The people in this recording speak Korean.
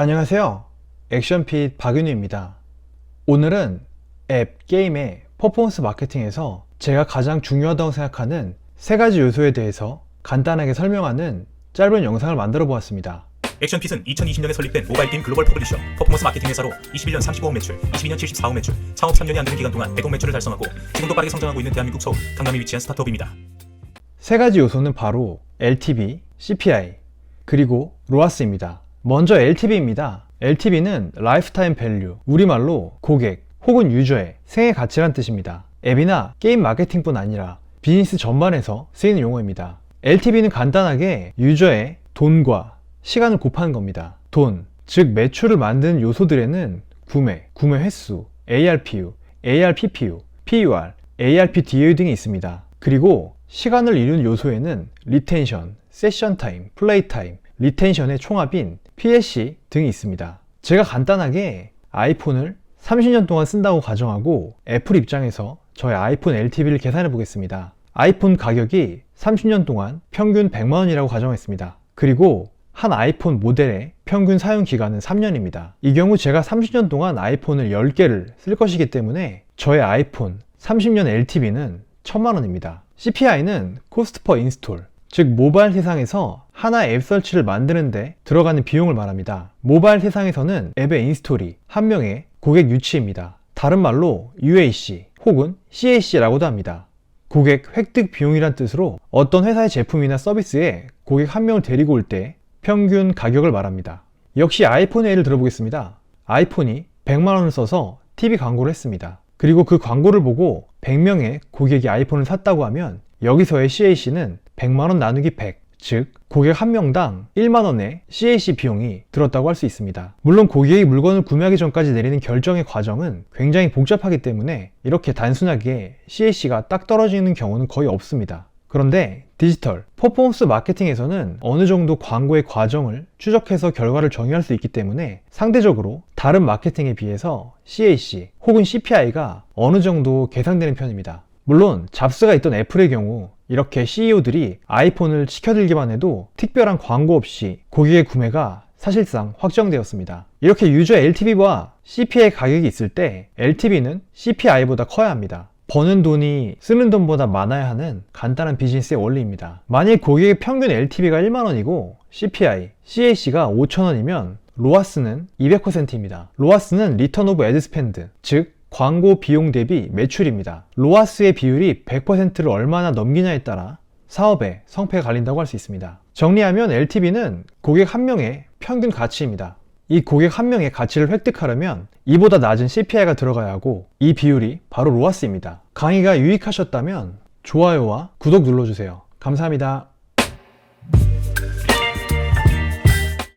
안녕하세요. 액션핏 박윤우입니다. 오늘은 앱, 게임의 퍼포먼스 마케팅에서 제가 가장 중요하다고 생각하는 세 가지 요소에 대해서 간단하게 설명하는 짧은 영상을 만들어 보았습니다. 액션핏은 2020년에 설립된 모바일 게임 글로벌 퍼블리셔 퍼포먼스 마케팅 회사로 21년 35억 매출, 22년 74억 매출, 창업 3년이 안 되는 기간 동안 100억 매출을 달성하고 지금도 빠르게 성장하고 있는 대한민국 서울 강남에 위치한 스타트업입니다. 세 가지 요소는 바로 LTV, CPI, 그리고 로아스입니다. 먼저 LTV입니다. LTV는 라이프타임 밸류, 우리말로 고객 혹은 유저의 생애 가치란 뜻입니다. 앱이나 게임 마케팅뿐 아니라 비즈니스 전반에서 쓰이는 용어입니다. LTV는 간단하게 유저의 돈과 시간을 곱하는 겁니다. 돈, 즉 매출을 만드는 요소들에는 구매, 구매 횟수, ARPU, ARPPU, PUR, ARPDAU 등이 있습니다. 그리고 시간을 이루는 요소에는 리텐션, 세션 타임, 플레이 타임, 리텐션의 총합인 PSC 등이 있습니다. 제가 간단하게 아이폰을 30년 동안 쓴다고 가정하고 애플 입장에서 저의 아이폰 LTV를 계산해 보겠습니다. 아이폰 가격이 30년 동안 평균 100만원이라고 가정했습니다. 그리고 한 아이폰 모델의 평균 사용 기간은 3년입니다. 이 경우 제가 30년 동안 아이폰을 10개를 쓸 것이기 때문에 저의 아이폰 30년 LTV는 1000만원입니다. CPI는 코스트 퍼 인스톨, 즉 모바일 세상에서 하나의 앱 설치를 만드는데 들어가는 비용을 말합니다. 모바일 세상에서는 앱의 인스톨이 한 명의 고객 유치입니다. 다른 말로 UAC 혹은 CAC라고도 합니다. 고객 획득 비용이란 뜻으로 어떤 회사의 제품이나 서비스에 고객 한 명을 데리고 올 때 평균 가격을 말합니다. 역시 아이폰의 예를 들어보겠습니다. 아이폰이 100만원을 써서 TV 광고를 했습니다. 그리고 그 광고를 보고 100명의 고객이 아이폰을 샀다고 하면 여기서의 CAC는 100만원 나누기 100, 즉 고객 한 명당 1만원의 CAC 비용이 들었다고 할 수 있습니다. 물론 고객이 물건을 구매하기 전까지 내리는 결정의 과정은 굉장히 복잡하기 때문에 이렇게 단순하게 CAC가 딱 떨어지는 경우는 거의 없습니다. 그런데 디지털, 퍼포먼스 마케팅에서는 어느 정도 광고의 과정을 추적해서 결과를 정의할 수 있기 때문에 상대적으로 다른 마케팅에 비해서 CAC 혹은 CPI가 어느 정도 계산되는 편입니다. 물론 잡스가 있던 애플의 경우 이렇게 CEO들이 아이폰을 시켜들기만 해도 특별한 광고 없이 고객의 구매가 사실상 확정되었습니다. 이렇게 유저 LTV와 CPI 가격이 있을 때 LTV는 CPI보다 커야 합니다. 버는 돈이 쓰는 돈보다 많아야 하는 간단한 비즈니스의 원리입니다. 만일 고객의 평균 LTV가 1만원이고 CPI, CAC가 5천원이면 로아스는 200%입니다. 로아스는 리턴 오브 에드 스펜드, 즉 광고 비용 대비 매출입니다. 로아스의 비율이 100%를 얼마나 넘기냐에 따라 사업의 성패가 갈린다고 할 수 있습니다. 정리하면 LTV는 고객 한 명의 평균 가치입니다. 이 고객 한 명의 가치를 획득하려면 이보다 낮은 CPI가 들어가야 하고 이 비율이 바로 로아스입니다. 강의가 유익하셨다면 좋아요와 구독 눌러주세요. 감사합니다.